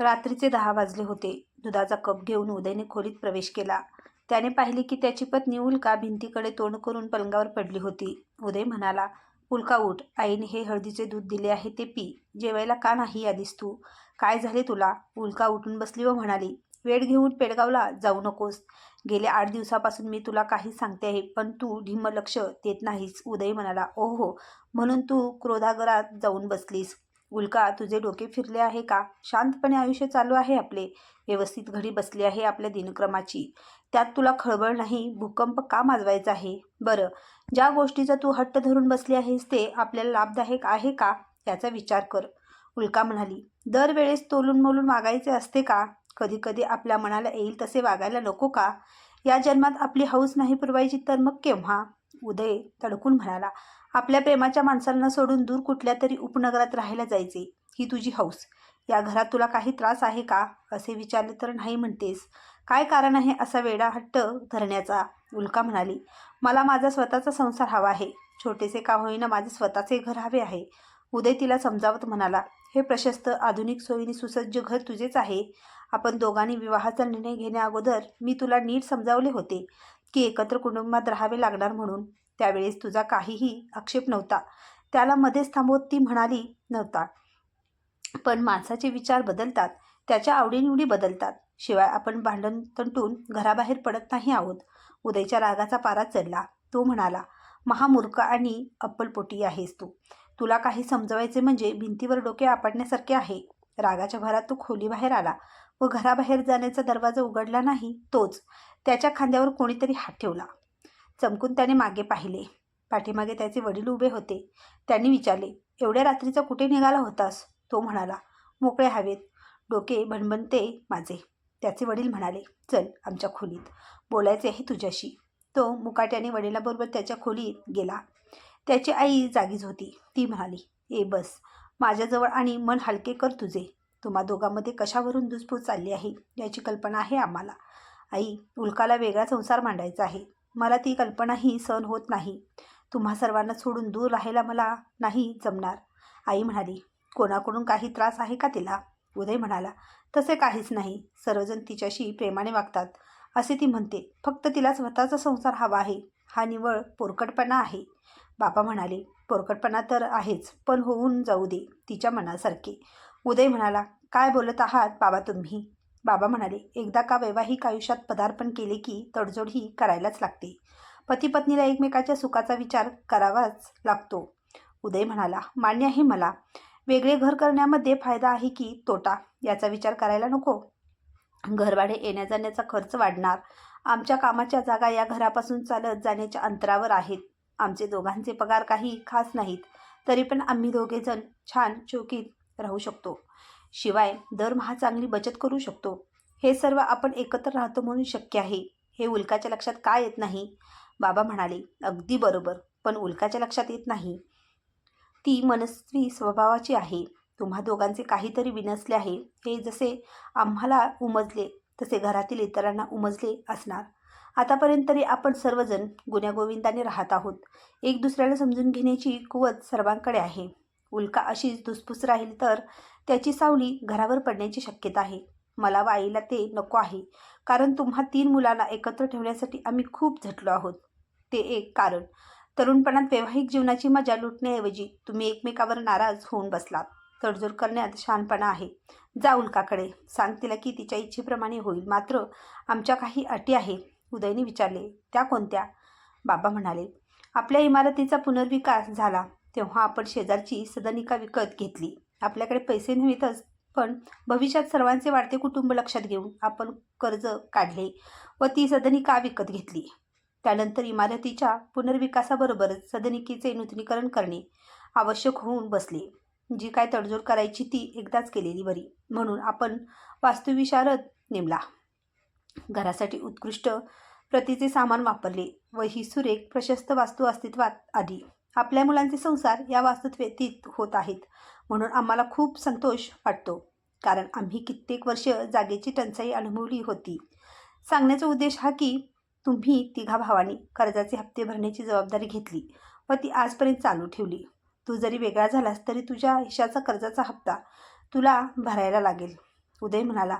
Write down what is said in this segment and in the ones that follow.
रात्रीचे दहा वाजले होते. दुधाचा कप घेऊन उदयने खोलीत प्रवेश केला. त्याने पाहिले की त्याची पत्नी उल्का भिंतीकडे तोंड करून पलंगावर पडली होती. उदय म्हणाला उल्का उठ. आईने हे हळदीचे दूध दिले आहे ते पी. जेवायला का नाही आधीस तू? काय झाले तुला उल्का उठून बसली व म्हणाली वेळ घेऊन पेडगावला जाऊ नकोस. गेल्या आठ दिवसापासून मी तुला काही सांगते आहे पण तू ढिम्म लक्ष देत नाहीस उदय म्हणाला ओहो. म्हणून तू क्रोधागरात जाऊन बसलीस. उल्का तुझे डोके फिरले आहे का? शांतपणे आयुष्य चालू आहे आपले. व्यवस्थित घडी बसली आहे आपल्या दिनक्रमाची. त्यात तुला खळबळ नाही भूकंप का माजवायचा आहे? बरं ज्या गोष्टीचा तू हट्ट धरून बसली आहेस ते आपल्याला लाभदायक आहे का? याचा विचार कर. उल्का म्हणाली दरवेळेस तोलून मोलून वागायचे असते का? कधीकधी आपल्या मनाला येईल तसे वागायला नको का? या जन्मात आपली हौस नाही पुरवायची तर मग केव्हा? उदय तडकून म्हणाला आपल्या प्रेमाच्या माणसांना सोडून दूर कुठल्या तरी उपनगरात राहायला जायचे ही तुझी हौस. या घरात तुला काही त्रास आहे का? असे विचारले तर नाही म्हणतेस. काय कारण आहे असा वेडा हट्ट धरण्याचा? उल्का म्हणाली मला माझा स्वतःचा संसार हवा आहे. छोटेसे का होईना माझे स्वतःचे घर हवे आहे. उदय तिला समजावत म्हणाला हे प्रशस्त आधुनिक सोयीने सुसज्ज घर तुझेच आहे. आपण दोघांनी विवाहाचा निर्णय घेण्याअगोदर मी तुला नीट समजावले होते की एकत्र कुटुंबात राहावे लागणार म्हणून. त्यावेळेस तुझा काहीही आक्षेप नव्हता. त्याला मध्येच थांबवत ती म्हणाली नव्हता. पण माणसाचे विचार बदलतात. त्याच्या आवडीनिवडी बदलतात. शिवाय आपण भांडण तंटून घराबाहेर पडत नाही आहोत. उदयच्या रागाचा पारा चढला तो म्हणाला महामूर्ख आणि अप्पलपोटी आहेस तू. तुला काही समजवायचे म्हणजे भिंतीवर डोके आपटण्यासारखे आहे. रागाच्या भरात तो खोलीबाहेर आला व घराबाहेर जाण्याचा दरवाजा उघडला नाही तोच. त्याच्या खांद्यावर कोणीतरी हात ठेवला. चमकून त्याने मागे पाहिले. पाठीमागे त्याचे वडील उभे होते. त्यांनी विचारले एवढ्या रात्रीचा कुठे निघाला होतास? तो म्हणाला मोकळे हवेत. डोके भणभणते माझे. त्याचे वडील म्हणाले चल आमच्या खोलीत. बोलायचे आहे तुझ्याशी. तो मुकाट्याने वडिलाबरोबर त्याच्या खोलीत गेला. त्याची आई जागीच होती. ती म्हणाली ए बस माझ्याजवळ आणि मन हलके कर तुझे. तुम्हा दोघांमध्ये कशावरून दुसपूस चालली आहे याची कल्पना आहे आम्हाला. आई उल्काला वेगळा संसार मांडायचा आहे. मला ती कल्पनाही सहन होत नाही. तुम्हा सर्वांना सोडून दूर राहायला मला नाही जमणार. आई म्हणाली कोणाकडून काही त्रास आहे का तिला? उदय म्हणाला तसे काहीच नाही. सर्वजण तिच्याशी प्रेमाने वागतात. असे ती म्हणते फक्त तिला स्वतःचा संसार हवा आहे. हा निवळ पोरकटपणा आहे. बाबा म्हणाले पोरकटपणा तर आहेच पण होऊन जाऊ दे तिच्या मनासारखे. उदय म्हणाला काय बोलत आहात बाबा तुम्ही? बाबा म्हणाले एकदा का वैवाहिक आयुष्यात पदार्पण केले की तडजोड ही करायलाच लागते. पती पत्नीला एकमेकाच्या सुखाचा विचार करावाच लागतो. उदय म्हणाला मान्य आहे मला. वेगळे घर करण्यामध्ये फायदा आहे की तोटा? याचा विचार करायला नको. घरभाडे येण्या जाण्याचा खर्च वाढणार. आमच्या कामाच्या जागा या घरापासून चालत जाण्याच्या अंतरावर आहेत. आमचे दोघांचे पगार काही खास नाहीत. तरी पण आम्ही दोघेजण छान चौकीत राहू शकतो. शिवाय दरमहा चांगली बचत करू शकतो. हे सर्व आपण एकत्र राहतो म्हणून शक्य आहे. हे उल्काच्या लक्षात का येत नाही? बाबा म्हणाले अगदी बरोबर पण उल्काच्या लक्षात येत नाही. ती मनस्वी स्वभावाची आहे. तुम्हा दोघांचे काहीतरी विनसले आहे. हे जसे आम्हाला उमजले तसे घरातील इतरांना उमजले असणार. आतापर्यंत तरी आपण सर्वजण गुण्यागोविंदाने राहत आहोत. एक दुसऱ्याला समजून घेण्याची कुवत सर्वांकडे आहे. उल्का अशीच धुसफूस राहील तर त्याची सावली घरावर पडण्याची शक्यता आहे. मला व आईला ते नको आहे. कारण तुम्हा तीन मुलांना एकत्र ठेवण्यासाठी आम्ही खूप झटलो आहोत. ते एक कारण. तरुणपणात वैवाहिक जीवनाची मजा लुटण्याऐवजी तुम्ही एकमेकावर नाराज होऊन बसलात. तडजोड करण्यात शहाणपणा आहे. जा उल्काकडे. सांग तिला की तिच्या इच्छेप्रमाणे होईल. मात्र आमच्या काही अटी आहे उदयने विचारले त्या कोणत्या? बाबा म्हणाले आपल्या इमारतीचा पुनर्विकास झाला. तेव्हा आपण शेजारची सदनिका विकत घेतली. आपल्याकडे पैसे नव्हेतच पण भविष्यात सर्वांचे वाढते कुटुंब लक्षात घेऊन आपण कर्ज काढले व ती सदनिका विकत घेतली? त्यानंतर इमारतीच्या पुनर्विकासाबरोबरच सदनिकेचे नूतनीकरण करणे आवश्यक होऊन बसले. जी काय तडजोड करायची ती एकदाच केलेली बरी. म्हणून आपण वास्तुविशारद नेमला. घरासाठी उत्कृष्ट प्रतीचे सामान वापरले व ही सुरेख प्रशस्त वास्तू अस्तित्वात आली. आपल्या मुलांचे संसार या वास्तूत व्यतीत होत आहेत. म्हणून आम्हाला खूप संतोष वाटतो. कारण आम्ही कित्येक वर्ष जागेची टंचाई अनुभवली होती. सांगण्याचा उद्देश हा की तुम्ही तिघा भावांनी कर्जाचे हप्ते भरण्याची जबाबदारी घेतली व ती आजपर्यंत चालू ठेवली. तू जरी वेगळा झालास तरी तुझ्या हिशाचा कर्जाचा हप्ता तुला भरायला लागेल. उदय म्हणाला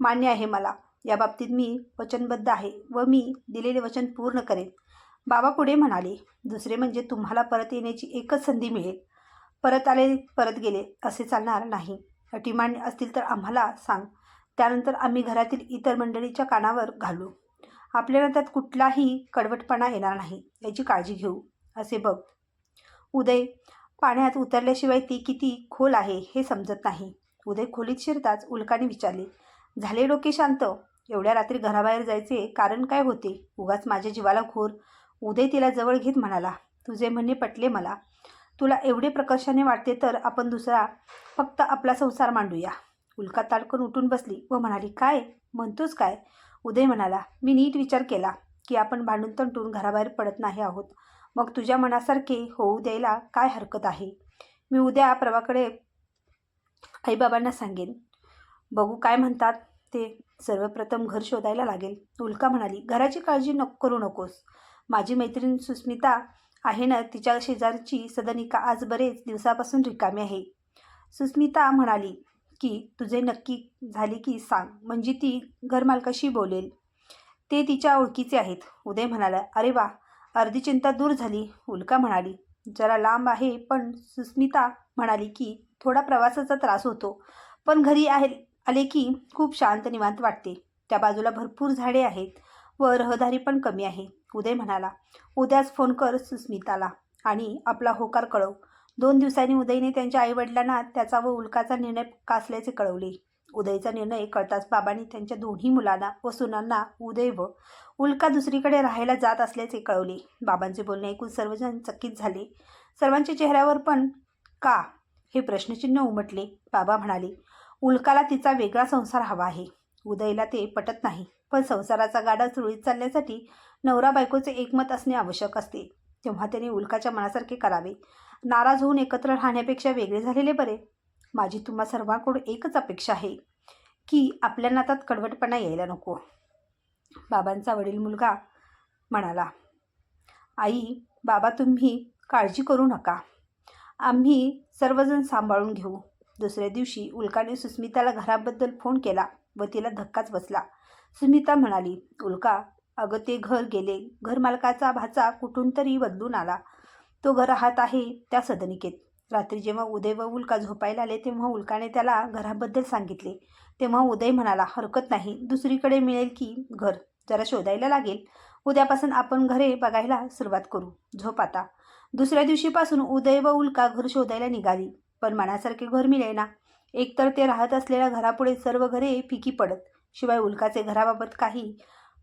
मान्य आहे मला. याबाबतीत मी वचनबद्ध आहे व मी दिलेले वचन पूर्ण करेन. बाबा पुढे म्हणाले दुसरे म्हणजे तुम्हाला परत येण्याची एकच संधी मिळेल. परत आले परत गेले असे चालणार नाही. अटीमान्य असतील तर आम्हाला सांग. त्यानंतर आम्ही घरातील इतर मंडळीच्या कानावर घालू. आपल्याला त्यात कुठलाही कडवटपणा येणार नाही. याची काळजी घेऊ. असे बघ. उदय पाण्यात उतरल्याशिवाय ती किती खोल आहे हे समजत नाही. उदय खोलीत शिरताच उल्काने विचारले झाले डोके शांत? एवढ्या रात्री घराबाहेर जायचे कारण काय होते? उगाच माझ्या जीवाला घोर उदय तिला जवळ घेत म्हणाला तुझे म्हणणे पटले मला. तुला एवढे प्रकर्षाने वाटते तर आपण दुसरा फक्त आपला संसार मांडूया. उल्का ताडकन उठून बसली व म्हणाली काय? म्हणतोच काय? उदय म्हणाला मी नीट विचार केला की आपण भांडून तंटून घराबाहेर पडत नाही आहोत. मग तुझ्या मनासारखे होऊ द्यायला काय हरकत आहे? मी उद्या प्रभाकडे आईबाबांना सांगेन. बघू काय म्हणतात ते. सर्वप्रथम घर शोधायला लागेल. उल्का म्हणाली घराची काळजी नको करू नकोस. माझी मैत्रीण सुस्मिता आहे ना तिच्या शेजारची सदनिका आज बरेच दिवसापासून रिकामी आहे. सुस्मिता म्हणाली की तुझे नक्की झाले की सांग. म्हणजे ती घरमालकाशी बोलेल. ते तिच्या ओळखीचे आहेत. उदय म्हणाला. अरे वा अर्धी चिंता दूर झाली उल्का म्हणाली. जरा लांब आहे पण सुस्मिता म्हणाली की थोडा प्रवासाचा त्रास होतो पण घरी आहे आले की खूप शांत निवांत वाटते. त्या बाजूला भरपूर झाडे आहेत. व रहदारी पण कमी आहे. उदय म्हणाला उद्याच फोन कर सुस्मिताला आणि आपला होकार कळव. दोन दिवसांनी उदयने त्यांच्या आईवडिलांना त्याचा व उल्काचा निर्णय का असल्याचे कळवले. उदयचा निर्णय कळताच बाबांनी त्यांच्या दोन्ही मुलांना व सुनांना उदय व उल्का दुसरीकडे राहायला जात असल्याचे कळवले. बाबांचे बोलणे ऐकून सर्वजण चकित झाले. सर्वांच्या चेहऱ्यावर पण का? हे प्रश्नचिन्ह उमटले. बाबा म्हणाले उल्काला तिचा वेगळा संसार हवा आहे. उदयला ते पटत नाही. पण संसाराचा गाडा सुरळीत चालण्यासाठी नवरा बायकोचे एकमत असणे आवश्यक असते. तेव्हा त्याने उल्काच्या मनासारखे करावे. नाराज होऊन एकत्र राहण्यापेक्षा वेगळे झालेले बरे. माझी तुम्हा सर्वांकडून एकच अपेक्षा आहे की आपल्या नातात कडवटपणा यायला नको. बाबांचा वडील मुलगा म्हणाला आई बाबा तुम्ही काळजी करू नका. आम्ही सर्वजण सांभाळून घेऊ. दुसऱ्या दिवशी उल्काने सुस्मिताला घराबद्दल फोन केला. व तिला धक्काच बसला. सुमिता म्हणाली उल्का अगं ते घर गेले. घरमालकाचा भाचा कुठून तरी बदलून आला. तो घर राहत आहे त्या सदनिकेत. रात्री जेव्हा उदय व उल्का झोपायला आले तेव्हा उल्काने त्याला घराबद्दल सांगितले. तेव्हा उदय म्हणाला हरकत नाही. दुसरीकडे मिळेल की घर? जरा शोधायला लागेल. उद्यापासून आपण घरे बघायला सुरुवात करू. झोप आता. दुसऱ्या दिवशीपासून उदय व उल्का घर शोधायला निघाली. पण मनासारखे घर मिळेना. एकतर ते राहत असलेल्या घरापुढे सर्व घरे फिकी पडत शिवाय उल्काचे घराबाबत काही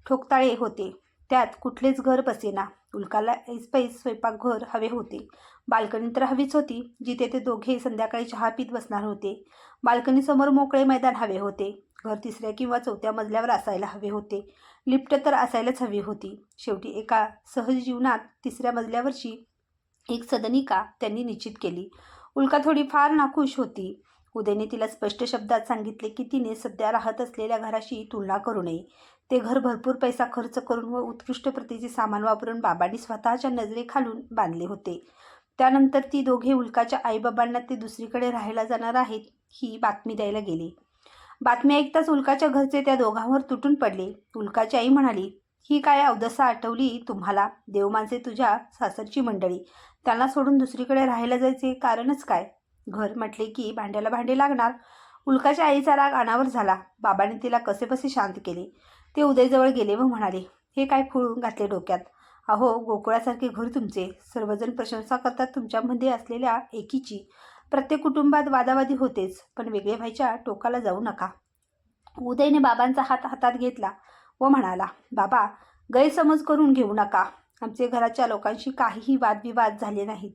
ठोकताळे होते. त्यात कुठलेच घर बसेना. उल्काला ऐसपैस स्वयंपाकघर हवे होते. बाल्कनी तर हवीच होती जिथे ते दोघे संध्याकाळी चहा पीत बसणार होते. बाल्कनीसमोर मोकळे मैदान हवे होते. घर तिसऱ्या किंवा चौथ्या मजल्यावर असायला हवे होते. लिफ्ट तर असायलाच हवी होती. शेवटी एका सहज जीवनात तिसऱ्या मजल्यावरची एक सदनिका त्यांनी निश्चित केली. उल्का थोडी फार नाखुश होती. उदयने तिला स्पष्ट शब्दात सांगितले की तिने सध्या राहत असलेल्या घराशी तुलना करू नये. ते घर भरपूर पैसा खर्च करून व उत्कृष्ट प्रतीचे सामान वापरून बाबांनी स्वतःच्या नजरेखालून बांधले होते. त्यानंतर ती दोघे उल्काच्या आईबाबांना ते दुसरीकडे राहायला जाणार आहेत ही बातमी द्यायला गेली. बातमी ऐकताच उल्काच्या घरचे त्या दोघांवर तुटून पडले. उल्काची आई म्हणाली ही काय अवदसा आठवली तुम्हाला? देवमानसे तुझ्या सासरची मंडळी. त्यांना सोडून दुसरीकडे राहायला जायचे कारणच काय? घर म्हटले की भांड्याला भांडे लागणार. उल्काच्या आईचा राग अनावर झाला. बाबाने तिला कसेबसे शांत केले. ते उदयजवळ गेले व म्हणाले हे काय फुळून घातले डोक्यात? अहो गोकुळासारखे घर तुमचे. सर्वजण प्रशंसा करतात तुमच्यामध्ये असलेल्या एकीची. प्रत्येक कुटुंबात वादावादी होतेच पण वेगळे व्हायच्या टोकाला जाऊ नका. उदयने बाबांचा हात हातात घेतला व म्हणाला बाबा गैरसमज करून घेऊ नका. आमचे घराच्या लोकांशी काहीही वादविवाद झाले नाहीत.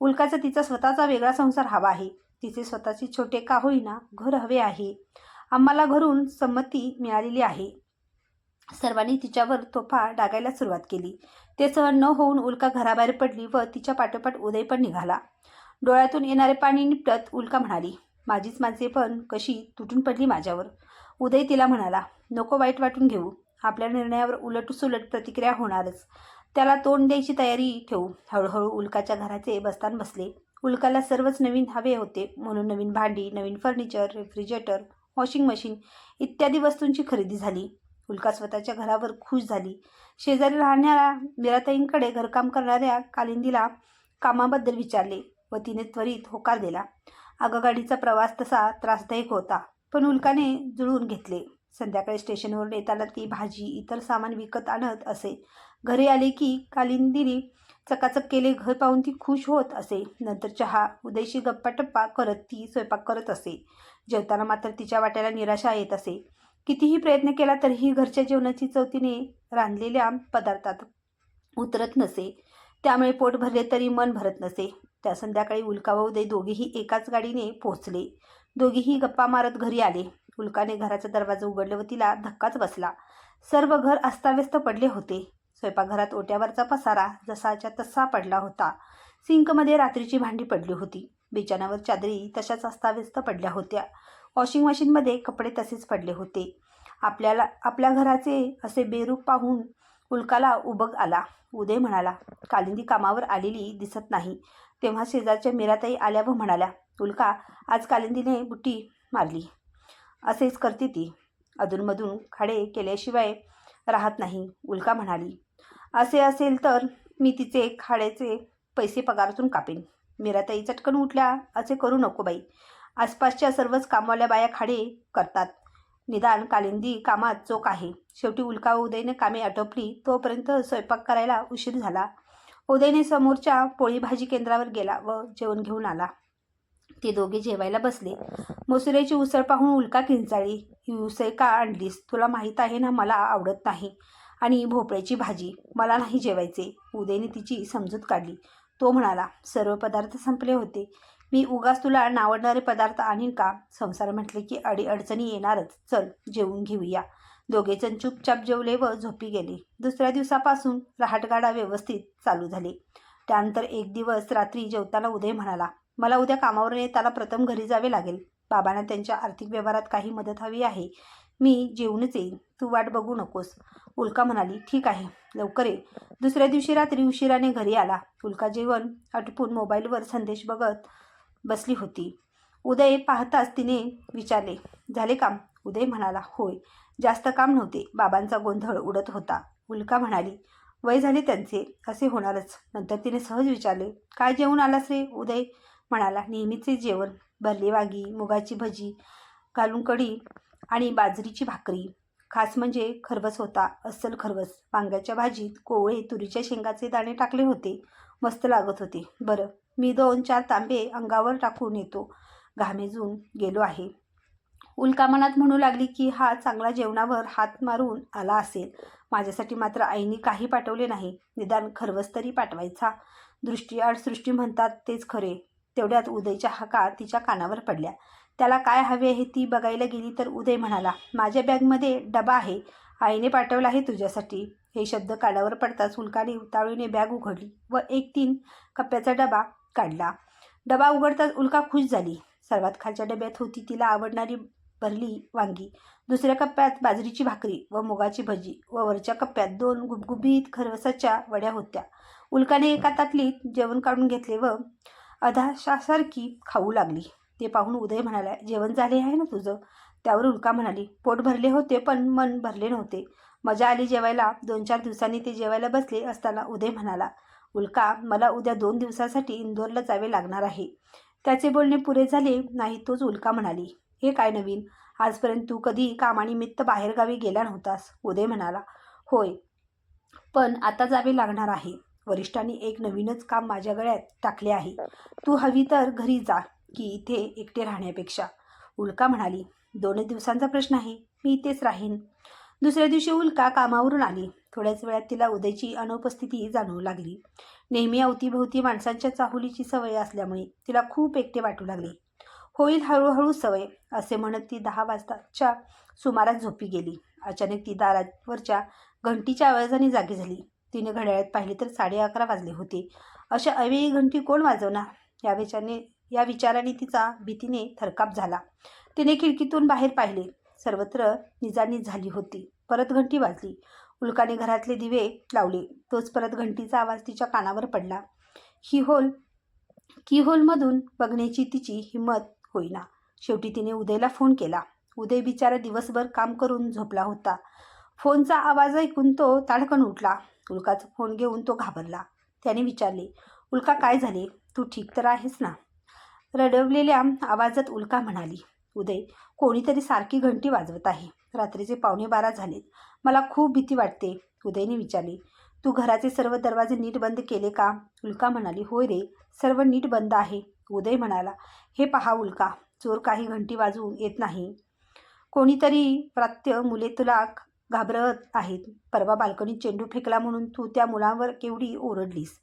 उल्काचा तिचा स्वतःचा वेगळा संसार हवा आहे. तिचे स्वतःचे छोटे का होईना घर हवे आहे. आम्हाला घरून संमती मिळालेली आहे. सर्वांनी तिच्यावर तोफा डागायला सुरुवात केली. ते सहन न होऊन उल्का घराबाहेर पडली व तिच्या पाठोपाठ उदय पण निघाला. डोळ्यातून येणारे पाणी निपटत उल्का म्हणाली माझीच माणसे पण कशी तुटून पडली माझ्यावर. उदय तिला म्हणाला नको वाईट वाटून घेऊ. आपल्या निर्णयावर उलटसुलट प्रतिक्रिया होणारच. त्याला तोंड द्यायची तयारी ठेवू. हळूहळू उल्काच्या घराचे बस्तान बसले. उल्काला सर्वच नवीन हवे होते. म्हणून नवीन भांडी नवीन फर्निचर रेफ्रिजरेटर वॉशिंग मशीन इत्यादी वस्तूंची खरेदी झाली. उल्का स्वतःच्या घरावर खुश झाली. शेजारी राहणाऱ्या मिराताईंकडे घरकाम करणाऱ्या कालिंदीला कामाबद्दल विचारले व तिने त्वरित होकार दिला. आगगाडीचा प्रवास तसा त्रासदायक होता पण उल्काने जुळवून घेतले. संध्याकाळी स्टेशनवरून येताना ती भाजी इतर सामान विकत आणत असे. घरी आले की कालिंदिनी चकाचक केले घर पाहून ती खुश होत असे. नंतर चहा उदयशी गप्पा टप्पा करत ती स्वयंपाक करत असे. जेवताना मात्र तिच्या वाट्याला निराशा येत असे. कितीही प्रयत्न केला तरीही घरच्या जेवणाची चौथीने रांधलेल्या पदार्थात उतरत नसे. त्यामुळे पोट भरले तरी मन भरत नसे. त्या संध्याकाळी उल्का व उदय दोघेही एकाच गाडीने पोहोचले. दोघेही गप्पा मारत घरी आले. उल्काने घराचा दरवाजा उघडले व तिला धक्काच बसला. सर्व घर अस्ताव्यस्त पडले होते. स्वयंपाकघरात ओट्यावरचा पसारा जसाच्या तसा पडला होता. सिंकमध्ये रात्रीची भांडी पडली होती. बिछाण्यावर चादरी तशाच अस्ताव्यस्त पडल्या होत्या. वॉशिंग मशीनमध्ये कपडे तसेच पडले होते. आपल्याला आपल्या घराचे असे बेरूप पाहून उल्काला उबग आला. उदय म्हणाला कालिंदी कामावर आलेली दिसत नाही. तेव्हा शेजारच्या मीराताई आल्या व म्हणाल्या उल्का आज कालिंदीने बुट्टी मारली. असेच करते ती. अधूनमधून खाडे केल्याशिवाय राहत नाही. उल्का म्हणाली असे असेल तर मी तिचे खाड्याचे पैसे पगारातून कापेन. मीराताई चटकन उठल्या असे करू नको बाई. आसपासच्या सर्वच कामवाल्या बाया खाडे करतात. निदान कालिंदी कामात चोख आहे. शेवटी उल्का उदयने कामे आटोपली तोपर्यंत स्वयंपाक करायला उशीर झाला. उदयने समोरच्या पोळी भाजी केंद्रावर गेला व जेवण घेऊन आला. ते दोघे जेवायला बसले. मसुऱ्याची उसळ पाहून उल्का किंचाळी ही उसळ का आणलीस? तुला माहीत आहे ना मला आवडत नाही. आणि भोपळ्याची भाजी. मला नाही जेवायचे. उदयने तिची समजूत काढली. तो म्हणाला सर्व पदार्थ संपले होते. मी उगाच तुला नावडणारे पदार्थ आणीन का? संसार म्हटले की अडी अडचणी येणारच. चल जेवून घेऊया. दोघेजण चुपचाप जेवले व झोपी गेले. दुसऱ्या दिवसापासून रहाटगाडा व्यवस्थित चालू झाले. त्यानंतर एक दिवस रात्री जेवताना उदय म्हणाला मला उद्या कामावरून येताना प्रथम घरी जावे लागेल. बाबांना त्यांच्या आर्थिक व्यवहारात काही मदत हवी आहे. मी जेवूनच येईन. तू वाट बघू नकोस. उल्का म्हणाली ठीक आहे लवकर ये. दुसऱ्या दिवशी रात्री उशिराने घरी आला. उल्का जेवण आटपून मोबाईलवर संदेश बघत बसली होती. उदय पाहताच तिने विचारले झाले काम? उदय म्हणाला होय जास्त काम नव्हते. बाबांचा गोंधळ उडत होता. उल्का म्हणाली वय झाले त्यांचे असे होणारच. नंतर तिने सहज विचारले काय जेवण आलास रे? उदय म्हणाला नेहमीचे जेवण भरली वांगी मुगाची भजी घालून कढी आणि बाजरीची भाकरी. खास म्हणजे खरवस होता. अस्सल खरवस. वांग्याच्या भाजीत कोवळे तुरीच्या शेंगाचे दाणे टाकले होते. मस्त लागत होते. बरं मी दोन चार तांबे अंगावर टाकून येतो. घामेजून गेलो आहे. उल्का मनात म्हणू लागली की हा चांगला जेवणावर हात मारून आला असेल. माझ्यासाठी मात्र आईने काही पाठवले नाही. निदान खरवस तरी पाठवायचा. दृष्टी सृष्टी म्हणतात तेच खरे. तेवढ्यात उदयच्या हाका तिच्या कानावर पडल्या. त्याला काय हवे आहे ती बघायला गेली तर उदय म्हणाला माझ्या बॅगमध्ये डबा आहे. आईने पाठवला आहे तुझ्यासाठी. हे शब्द कानावर पडताच उल्काने उतावळीने बॅग उघडली व एक तीन कप्प्याचा डबा काढला. डबा उघडताच उल्का खुश झाली. सर्वात खालच्या डब्यात होती तिला आवडणारी भरली वांगी दुसऱ्या कप्प्यात बाजरीची भाकरी व मुगाची भजी व वरच्या कप्प्यात दोन गुबगुबीत खरवसाच्या वड्या होत्या. उल्काने एका तातलीत जेवण काढून घेतले व अधाशासारखी खाऊ लागली. ते पाहून उदय म्हणाला जेवण झाले आहे ना तुझं? त्यावर उल्का म्हणाली पोट भरले होते पण मन भरले नव्हते. मजा आली जेवायला. दोन चार दिवसांनी ते जेवायला बसले असताना उदय म्हणाला उल्का मला उद्या दोन दिवसासाठी इंदोरला जावे लागणार आहे. त्याचे बोलणे पुरे झाले नाही तोच उल्का म्हणाली हे काय नवीन? आजपर्यंत तू कधी कामानिमित्त बाहेरगावी गेला नव्हतास. उदय म्हणाला होय पण आता जावे लागणार आहे. वरिष्ठांनी एक नवीनच काम माझ्या गळ्यात टाकले आहे. तू हवी तर घरी जा. की इथे एकटे राहण्यापेक्षा. उल्का म्हणाली दोनच दिवसांचा प्रश्न आहे मी इथेच राहीन. दुसऱ्या दिवशी उल्का कामावरून आली. थोड्याच वेळात तिला उदयची अनुपस्थिती जाणवू लागली. नेहमी अवतीभोवती माणसांच्या चाहुलीची सवय असल्यामुळे तिला खूप एकटे वाटू लागले. होईल हळूहळू सवय असे म्हणत ती दहा वाजताच्या सुमारास झोपी गेली. अचानक ती दारावरच्या घंटीच्या आवाजाने जागी झाली. तिने घड्याळात पाहिले तर साडे अकरा वाजले होते. अशा अवेळी घंटी कोण वाजवणार? या विचाराने या विचाराने तिचा भीतीने थरकाप झाला. तिने खिडकीतून बाहेर पाहिले. सर्वत्र निजानीज झाली होती. परत घंटी वाजली. उल्काने घरातले दिवे लावले. तोच परत घंटीचा आवाज तिच्या कानावर पडला. ही होल की होलमधून बघण्याची तिची हिंमत होईना. शेवटी तिने उदयला फोन केला. उदय बिचारा दिवसभर काम करून झोपला होता. फोनचा आवाज ऐकून तो ताडकन उठला. उल्काचा फोन घेऊन तो घाबरला. त्याने विचारले उल्का काय झाले? तू ठीक तर आहेस ना? रडवलेल्या आवाजात उल्का म्हणाली उदय कोणीतरी सारखी घंटी वाजवत आहे. रात्रीचे पावणे बारा झालेत. मला खूप भीती वाटते उदयने विचारले. तू घराचे सर्व दरवाजे नीट बंद केले का? उल्का म्हणाली. होय रे सर्व नीट बंद आहे उदय म्हणाला. हे पहा उल्का चोर काही घंटी वाजवून येत नाही. कोणीतरी प्रात्य मुले तुला घाबरत आहेत. परवा बाल्कनीत चेंडू फेकला म्हणून तू त्या मुलावर केवढी ओरडलीस.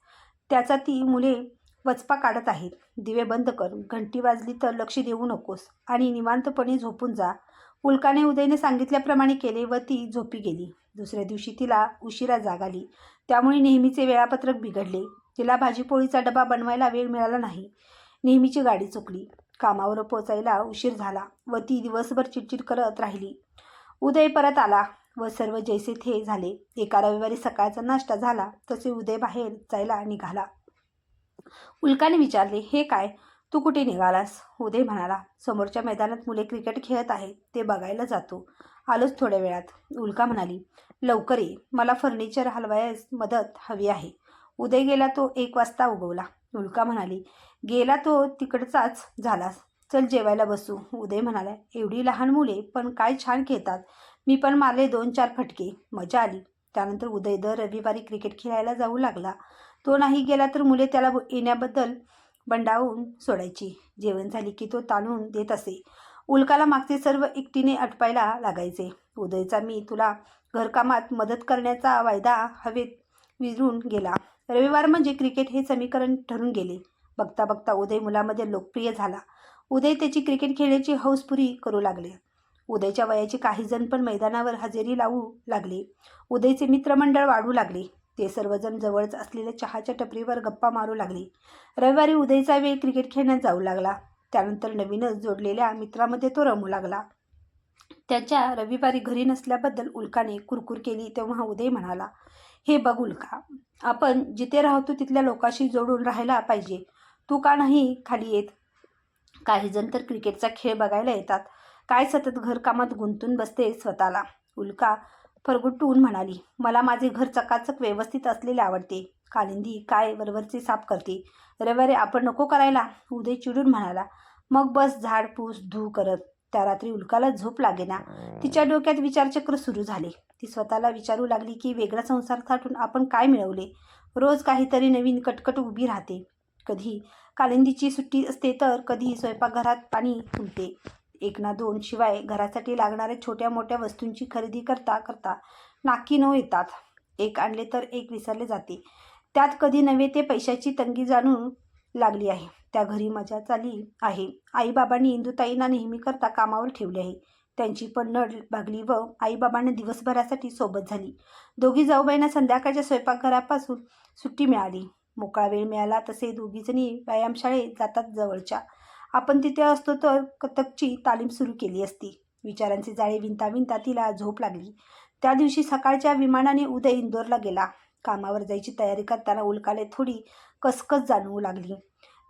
त्याचा ती मुले वचपा काढत आहेत. दिवे बंद कर. घंटी वाजली तर लक्ष देऊ नकोस. आणि निवांतपणे झोपून जा. उल्काने उदयने सांगितल्याप्रमाणे केले व ती झोपी गेली. दुसऱ्या दिवशी तिला उशिरा जाग आली. त्यामुळे नेहमीचे वेळापत्रक बिघडले. तिला भाजीपोळीचा डबा बनवायला वेळ मिळाला नाही. नेहमीची गाडी चुकली. कामावर पोचायला उशीर झाला व ती दिवसभर चिडचिड करत राहिली. उदय परत आला व सर्व जैसे थे झाले. एका रविवारी सकाळचा नाश्ता झाला. तसे उदय बाहेर जायला निघाला. उल्काने विचारले हे काय? तू कुठे निघालास? उदय म्हणाला समोरच्या मैदानात मुले क्रिकेट खेळत आहेत ते बघायला जातो. आलोच थोड्या वेळात. उल्का म्हणाली लवकर ये मला फर्निचर हलवायस मदत हवी आहे. उदय गेला तो एक वाजता उगवला. उल्का म्हणाली गेला तो तिकडचाच झालास. चल जेवायला बसू. उदय म्हणाला एवढी लहान मुले पण काय छान खेळतात. मी पण मारले दोन चार फटके. मजा आली. त्यानंतर उदय दर रविवारी क्रिकेट खेळायला जाऊ लागला. तो नाही गेला तर मुले त्याला येण्याबद्दल बंडावून सोडायची. जेवण झाली की तो ताणून देत असे. उल्काला मागचे सर्व एकटीने अटपायला लागायचे. उदयचा मी तुला घरकामात मदत करण्याचा वायदा हवेत विरून गेला. रविवार म्हणजे क्रिकेट हे समीकरण ठरून गेले. बघता बघता उदय मुलामध्ये लोकप्रिय झाला. उदय त्याची क्रिकेट खेळण्याची हौस पुरी करू लागले. उदयच्या वयाचे काही जण पण मैदानावर हजेरी लावू लागले. उदयचे मित्रमंडळ वाढू लागले. ते सर्वजण जवळच असलेल्या चहाच्या टपरीवर गप्पा मारू लागले. रविवारी उदयचा वेळ क्रिकेट खेळण्यात जाऊ लागला. त्यानंतर नवीनच जोडलेल्या मित्रामध्ये तो रमू लागला. त्याच्या रविवारी घरी नसल्याबद्दल उल्काने कुरकुर केली तेव्हा उदय म्हणाला हे बघ उल्का आपण जिथे राहतो तिथल्या लोकांशी जोडून राहायला पाहिजे. तू का नाही खाली येत? काही जण तर क्रिकेटचा खेळ बघायला येतात. काय सतत घरकामात गुंतून बसते स्वतःला. उल्का फरगुटून म्हणाली मला माझे घर चकाचक व्यवस्थित असलेले आवडते. कालिंदी काय वरवरचे साफ करते? रविवारी आपण नको करायला उदय चिडून म्हणाला मग बस झाड पूस धू करत त्या रात्री उल्काला झोप लागेना. तिच्या डोक्यात विचारचक्र सुरू झाले. ती स्वतःला विचारू लागली की वेगळा संसार थाटून आपण काय मिळवले? रोज काहीतरी नवीन कटकट उभी राहते. कधी कालिंदीची सुट्टी असते तर कधी स्वयंपाकघरात पाणी फुलते. एक ना दोन शिवाय घरासाठी लागणाऱ्या छोट्या मोठ्या वस्तूंची खरेदी करता करता नाकी न येतात. एक आणले तर एक विसरले जाते. त्यात कधी नव्हे ते पैशाची तंगी जाणून लागली आहे. त्या घरी मजा चाली आहे. आईबाबांनी इंदुताईंना नेहमी करता कामावर ठेवले आहे. त्यांची पण नड भागली व आईबाबांना दिवसभरासाठी सोबत झाली. दोघी जाऊबाईंना संध्याकाळच्या स्वयंपाकघरापासून सुट्टी मिळाली. मोकळा वेळ मिळाला तसे दोघीजणी व्यायामशाळेत जातात जवळच्या आपण तिथे असतो तर कथकची तालीम सुरू केली असती. विचारांचे जाळे विणता विणता तिला झोप लागली. त्या दिवशी सकाळच्या विमानाने उदय इंदोरला गेला. कामावर जायची तयारी करताना उल्काले थोडी कसकस जाणवू लागली.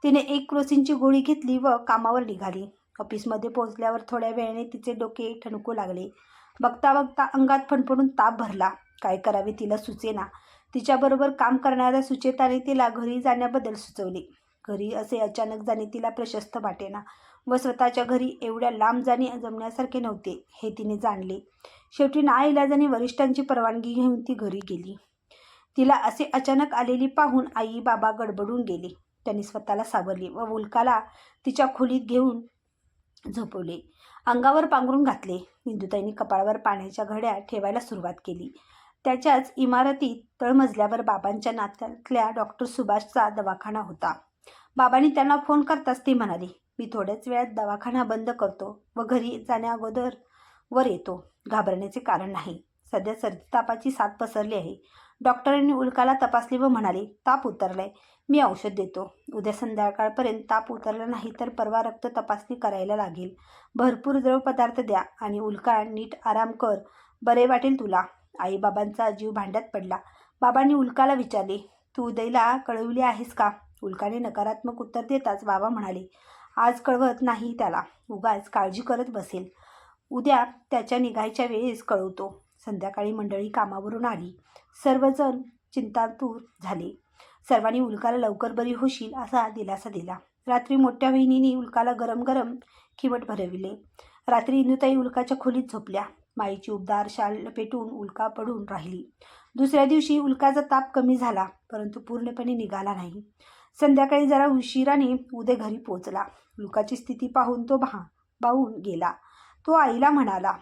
तिने एक क्रोसिनची गोळी घेतली व कामावर निघाली. ऑफिसमध्ये पोहोचल्यावर थोड्या वेळाने तिचे डोके ठणकू लागले. बघता बघता अंगात फणफणून ताप भरला. काय करावे तिला सुचेना. तिच्याबरोबर काम करणाऱ्या सुचेताने तिला घरी जाण्याबद्दल सुचवले. घरी असे अचानक जाणे तिला प्रशस्त वाटेना. व स्वतःच्या घरी एवढ्या लांब जाणे जमण्यासारखे नव्हते हे तिने जाणले. शेवटी नाईलाजाने वरिष्ठांची परवानगी घेऊन ती घरी गेली. तिला असे अचानक आलेली पाहून आई बाबा गडबडून गेले. त्यांनी स्वतःला सावरले व उल्काला तिच्या खोलीत घेऊन झोपवले. अंगावर पांघरून घातले. इंदुताईंनी कपाळावर पाण्याच्या घड्या ठेवायला सुरुवात केली. त्याच्याच इमारतीत तळमजल्यावर बाबांच्या नात्यातल्या डॉक्टर सुभाषचा दवाखाना होता. बाबांनी त्यांना फोन करताच ती म्हणाली मी थोड्याच वेळात दवाखाना बंद करतो व घरी जाण्याअगोदर वर येतो. घाबरण्याचे कारण नाही. सध्या सर्दी तापाची साथ पसरली आहे. डॉक्टरांनी उल्काला तपासली व म्हणाले ताप उतरलाय. मी औषध देतो. उद्या संध्याकाळपर्यंत ताप उतरला नाही तर परवा रक्त तपासणी करायला लागेल. भरपूर द्रव पदार्थ द्या आणि उल्का नीट आराम कर. बरे वाटेल तुला. आईबाबांचा जीव भांड्यात पडला. बाबांनी उल्काला विचारले तू उदयला कळवली आहेस का? उल्काने नकारात्मक उत्तर देताच बाबा म्हणाले आज कळवत नाही त्याला उगाच काळजी करत बसेल. उद्या त्याच्या निघायच्या वेळेस कळवतो. संध्याकाळी मंडळी कामावरून आली. सर्वजण चिंतातूर झाले. सर्वांनी उल्काला लवकर बरी होशील असा दिलासा दिला. रात्री मोठ्या बहिणीने उल्काला गरम गरम खिवट भरविले. रात्री इंदुताई उल्काच्या खोलीत झोपल्या. माईची उबदार शाल लपेटून उल्का पडून राहिली. दुसऱ्या दिवशी उल्काचा ताप कमी झाला परंतु पूर्णपणे निघाला नाही. संध्याकाळी जरा उशिराने उदय घरी पोचला. उल्काची स्थिती पाहून तो भा बाहून गेला. तो आईला म्हणाला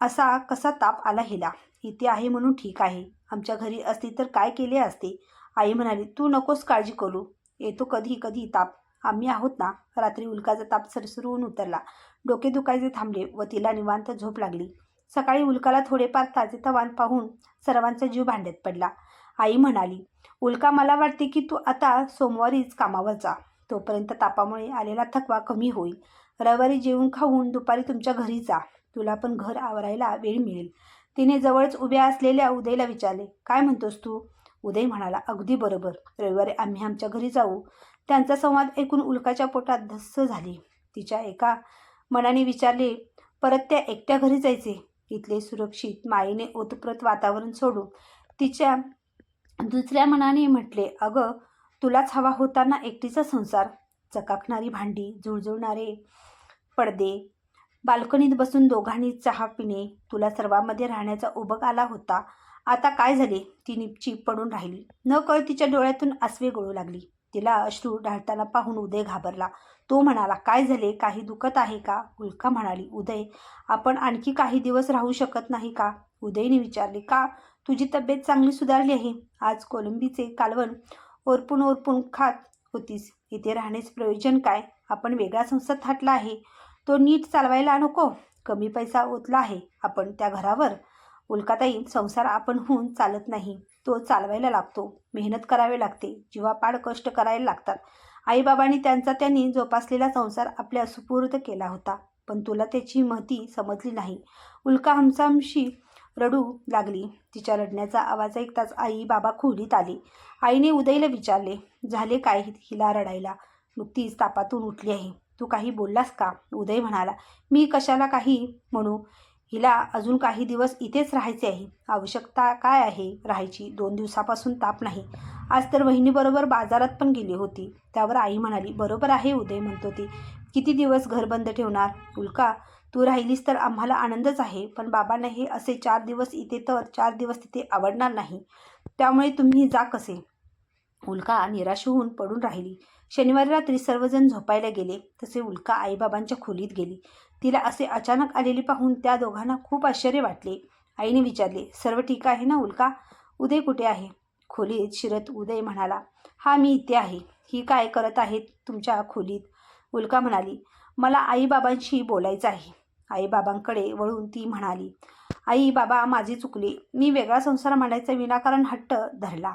असा कसा ताप आला हिला? इथे आहे म्हणून ठीक आहे. आमच्या घरी असती तर काय केले असते आई म्हणाली तू नकोस काळजी करू. येतो कधी कधी ताप. आम्ही आहोत ना. रात्री उल्काचा ताप सरसरून उतरला. डोके दुखायचे थांबले व तिला निवांत झोप लागली. सकाळी उल्काला थोडेफार ताजेतवान पाहून सर्वांचा जीव भांड्यात पडला. आई म्हणाली उल्का मला वाटते की तू आता सोमवारीच कामावर जा. तोपर्यंत तापामुळे आलेला थकवा कमी होईल. रविवारी जेवून खाऊन दुपारी तुमच्या घरी जा. तुला पण घर आवरायला वेळ मिळेल. तिने जवळच उभ्या असलेल्या उदयला विचारले काय म्हणतोस तू? उदय म्हणाला अगदी बरोबर. रविवारी आम्ही आमच्या घरी जाऊ. त्यांचा संवाद ऐकून उल्काच्या पोटात धस्स झाली. तिच्या एका मनाने विचारले परत त्या एकट्या घरी जायचे? इथले सुरक्षित मायेने ओतप्रत वातावरण सोडून तिच्या दुसऱ्या मनाने म्हटले अगं तुलाच हवा होताना एकटीचा संसार. चकाकणारी भांडी जुळजुळणारे पडदे बाल्कनीत बसून दोघांनी चहा पिणे तुला सर्वांमध्ये राहण्याचा उबग आला होता. आता काय झाले ती निपची पडून राहिली. न कळ तिच्या डोळ्यातून आसवे गळू लागली. तिला अश्रू ढाळताना पाहून उदय घाबरला. तो म्हणाला काय झाले? काही दुखत आहे का उल्का म्हणाली उदय आपण आणखी काही दिवस राहू शकत नाही का उदयने विचारले का? तुझी तब्येत चांगली सुधारली आहे. आज कोलंबीचे कालवण ओरपून ओरपून खात होतीस. इथे राहण्याचं प्रयोजन काय? आपण वेगळा संसार थाटला आहे. तो नीट चालवायला नको. कमी पैसा ओतला आहे आपण त्या घरावर. उल्काताई संसार आपण होऊन चालत नाही. तो चालवायला लागतो. मेहनत करावी लागते. जीवापाड कष्ट करायला लागतात. आईबाबांनी त्यांचा त्यांनी जोपासलेला संसार आपल्या सुपूर्द केला होता. पण तुला त्याची महती समजली नाही. उल्का हमसामशी रडू लागली. तिच्या रडण्याचा आवाज ऐकताच आई बाबा खोलीत आले. आईने उदयला विचारले झाले काय हिला रडायला? नुकतीच तापातून उठली आहे. तू काही बोललास का? उदय म्हणाला मी कशाला काही म्हणू? हिला अजून काही दिवस इथेच राहायचे आहे. आवश्यकता काय आहे राहायची? दोन दिवसापासून ताप नाही. आज तर वहिनीबरोबर बाजारात पण गेली होती. त्यावर आई म्हणाली बरोबर आहे उदय म्हणतो ती किती दिवस घर बंद ठेवणार? उल्का तू राहिलीस तर आम्हाला आनंदच आहे. पण बाबांना हे असे चार दिवस इथे तर चार दिवस तिथे आवडणार नाही. त्यामुळे तुम्ही जा कसे? उल्का निराश होऊन पडून राहिली. शनिवारी रात्री सर्वजण झोपायला गेले. तसे उल्का आईबाबांच्या खोलीत गेली. तिला असे अचानक आलेले पाहून त्या दोघांना खूप आश्चर्य वाटले. आईने विचारले सर्व ठीक आहे ना उल्का? उदय कुठे आहे? खोलीत शिरत उदय म्हणाला हा मी इथे आहे. ही काय करत आहेत तुमच्या खोलीत? उल्का म्हणाली मला आईबाबांशी बोलायचं आहे. आईबाबांकडे वळून ती म्हणाली आई बाबा माझी चुकली. मी वेगळा संसार मांडायचा विनाकारण हट्ट धरला.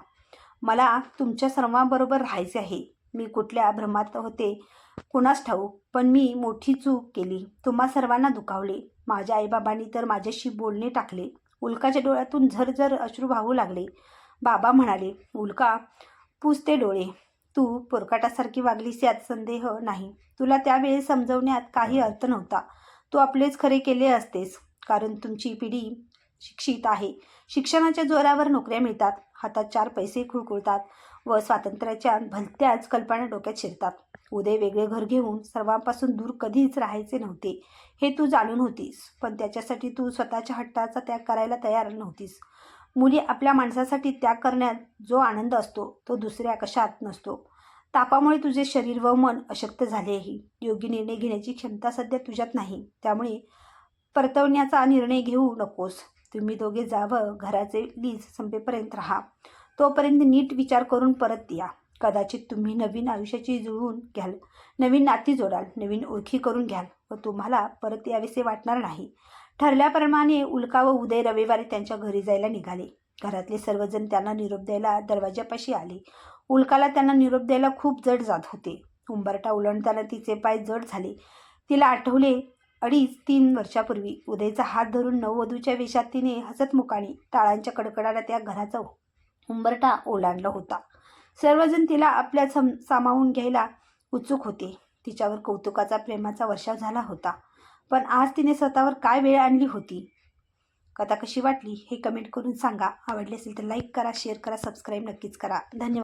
मला तुमच्या सर्वांबरोबर राहायचे आहे. मी कुठल्या भ्रमात होते कुणास ठाऊक पण मी मोठी चूक केली. तुम्हा सर्वांना दुखावले. माझ्या आईबाबांनी तर माझ्याशी बोलणे टाकले. उल्काच्या डोळ्यातून झरझर अश्रू वाहू लागले. बाबा म्हणाले उल्का पुसते डोळे. तू पोरकाटासारखी वागलीस यात संदेह नाही. तुला त्यावेळी समजवण्यात काही अर्थ नव्हता. तू आपलेच खरे केले असतेस कारण तुमची पिढी शिक्षित आहे. शिक्षणाच्या जोरावर नोकऱ्या मिळतात हातात चार पैसे खुळखुळतात व स्वातंत्र्याच्या भलत्याच कल्पना डोक्यात शिरतात. उदय वेगळे घर घेऊन सर्वांपासून दूर कधीच राहायचे नव्हते हे तू जाणून होतीस पण त्याच्यासाठी तू स्वतःच्या हट्टाचा त्याग करायला तयार नव्हतीस. मुली आपल्या माणसासाठी त्याग करण्यात जो आनंद असतो तो दुसऱ्या कशात नसतो. तापामुळे तुझे शरीर व मन अशक्त झाले आहे योग्य निर्णय घेण्याची क्षमता सध्या तुझ्यात नाही. त्यामुळे परतवण्याचा निर्णय घेऊ नकोस. तुम्ही दोघे जावं घराचे लीज संपेपर्यंत राहा. तोपर्यंत नीट विचार करून परत या. कदाचित तुम्ही नवीन आयुष्याची जुळवून घ्याल. नवीन नाती जोडाल. नवीन ओळखी करून घ्याल व तुम्हाला परत यावेसे वाटणार नाही. ठरल्याप्रमाणे उल्का व उदय रविवारी त्यांच्या घरी जायला निघाले. घरातले सर्वजण त्यांना निरोप द्यायला दरवाज्यापाशी आले. उल्काला त्यांना निरोप द्यायला खूप जड जात होते. उंबरटा उलंडताना तिचे पाय जड झाले. तिला आठवले अडीच तीन वर्षापूर्वी. उदयचा हात धरून नववधूच्या वेशात तिने हसतमुखाने टाळांच्या कडकडाला त्या घराचा उंबरटा ओलांडला होता. सर्वजण तिला आपल्या सम सामावून घ्यायला उत्सुक होते. तिच्यावर कौतुकाचा प्रेमाचा वर्षाव झाला होता. पण आज तिने स्वतःवर काय वेळ आणली होती? कथा कशी वाटली हे कमेंट करून सांगा. आवडली असेल तर लाईक करा शेअर करा सबस्क्राईब नक्कीच करा. धन्यवाद.